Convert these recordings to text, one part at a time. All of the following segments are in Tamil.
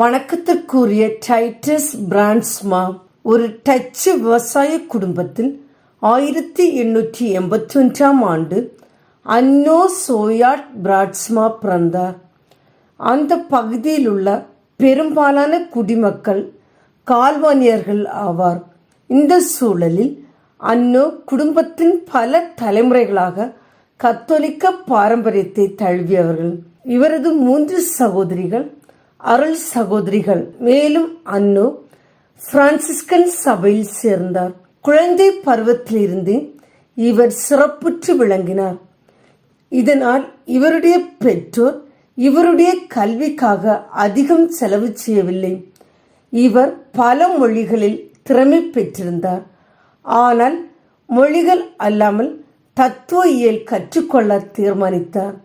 வணக்கத்திற்குரிய டைட்டஸ் பிரான்ஸ்மா ஒரு டச்சு விவசாய குடும்பத்தில் ஆயிரத்தி எண்ணூற்றி எண்பத்தி ஒன்றாம் ஆண்டு அன்னோ சோயாட் பிராட்ஸ்மா பிறந்தார். அந்த பகுதியில் உள்ள பெரும்பாலான குடிமக்கள் கால்வானியர்கள் ஆவார். இந்த சூழலில் அன்னோ குடும்பத்தின் பல தலைமுறைகளாக கத்தோலிக்க பாரம்பரியத்தை தழுவியவர்கள். இவரது மூன்று சகோதரிகள் அருள் சகோதரிகள் மேலும் அன்னு பிரான்சிஸ்கன் சபையில் சேர்ந்தார். குழந்தை பருவத்திலிருந்து இவர் சிறப்புற்று விளங்கினார். இதனால் இவருடைய பெற்றோர் இவருடைய கல்விக்காக அதிகம் செலவு செய்யவில்லை. இவர் பல மொழிகளில் திறமை பெற்றிருந்தார். ஆனால் மொழிகள் அல்லாமல் தத்துவ இயல் கற்றுக்கொள்ள தீர்மானித்தார்.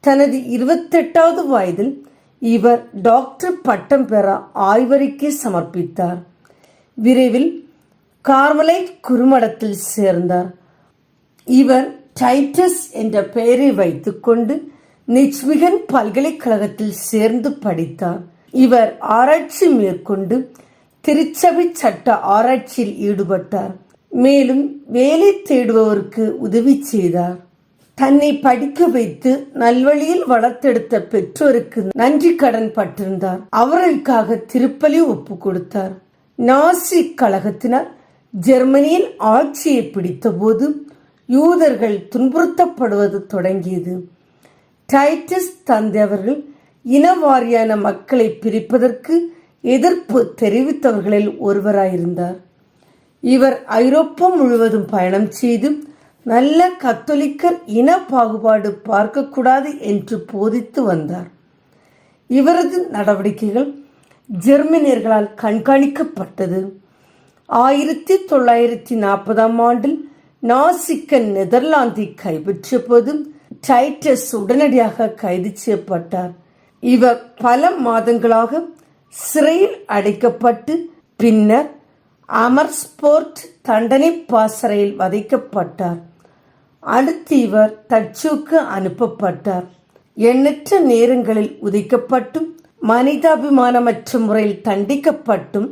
தனது இருபத்தெட்டாவது வயதில் இவர் டாக்டர் பட்டம் பெற ஆய்வறிக்கை சமர்ப்பித்தார். விரைவில் கார்மலைட் குறுமடத்தில் சேர்ந்தார். இவர் டைட்டஸ் என்ற பெயரை வைத்துக்கொண்டு நிச்மிகன் பல்கலைக்கழகத்தில் சேர்ந்து படித்தார். இவர் ஆராய்ச்சி மேற்கொண்டு திருச்சபை சட்ட ஆராய்ச்சியில் ஈடுபட்டார். மேலும் வேலை தேடுபவருக்கு உதவி செய்தார். தன்னை படிக்க வைத்து நல்வழியில் வளர்த்தெடுத்த பெற்றோருக்கு நன்றி கடன் பட்டிருந்தார். அவர்களுக்காக திருப்பலி ஒப்பு கொடுத்தார். நாசி கழகத்தினர் ஜெர்மனியில் ஆட்சியை பிடித்தபோது யூதர்கள் துன்புறுத்தப்படுவது தொடங்கியது. டைட்டஸ் தந்தை அவர்கள் இனவாரியான மக்களை பிரிப்பதற்கு எதிர்ப்பு தெரிவித்தவர்களில் ஒருவராயிருந்தார். இவர் ஐரோப்பா முழுவதும் பயணம் செய்து நல்ல கத்தோலிக்கர் இன பாகுபாடு பார்க்கக்கூடாது என்று போதித்து வந்தார். இவரது நடவடிக்கைகள் ஜெர்மனியர்களால் கண்காணிக்கப்பட்டது. ஆயிரத்தி தொள்ளாயிரத்தி நாற்பதாம் ஆண்டில் நாசிக்கன் நெதர்லாந்தை கைப்பற்றிய போது டைட்டஸ் உடனடியாக கைது செய்யப்பட்டார். இவர் பல மாதங்களாக சிறையில் அடைக்கப்பட்டு பின்னர் அமர்ஸ்போர்ட் தண்டனை பாசறையில் வதைக்கப்பட்டார். அடுத்து இவர் தச்சுக்கு அனுப்பப்பட்டார். எண்ணற்ற நேரங்களில் உதைக்கப்பட்டும் மனிதாபிமானமற்ற முறையில் தண்டிக்கப்பட்டும்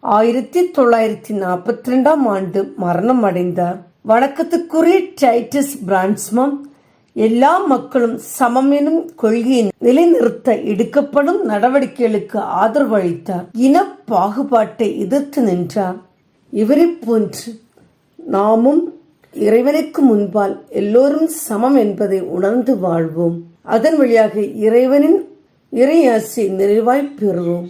ஆயிரத்தி தொள்ளாயிரத்தி நாற்பத்தி ரெண்டாம் ஆண்டு மரணம் அடைந்தார் வணக்கத்துக்குரிய டைட்டஸ் பிரான்ஸ்மம் எல்லா மக்களும் சமம் எனும் கொள்கையை நிலைநிறுத்த எடுக்கப்படும் நடவடிக்கைகளுக்கு ஆதரவு அளித்தார். இன பாகுபாட்டை எதிர்த்து நின்றார். இவரை போன்று நாமும் இறைவனுக்கு முன்பால் எல்லோரும் சமம் என்பதை உணர்ந்து வாழ்வோம். அதன் வழியாக இறைவனின் இறையாசி நிறைவாய் பெறுவோம்.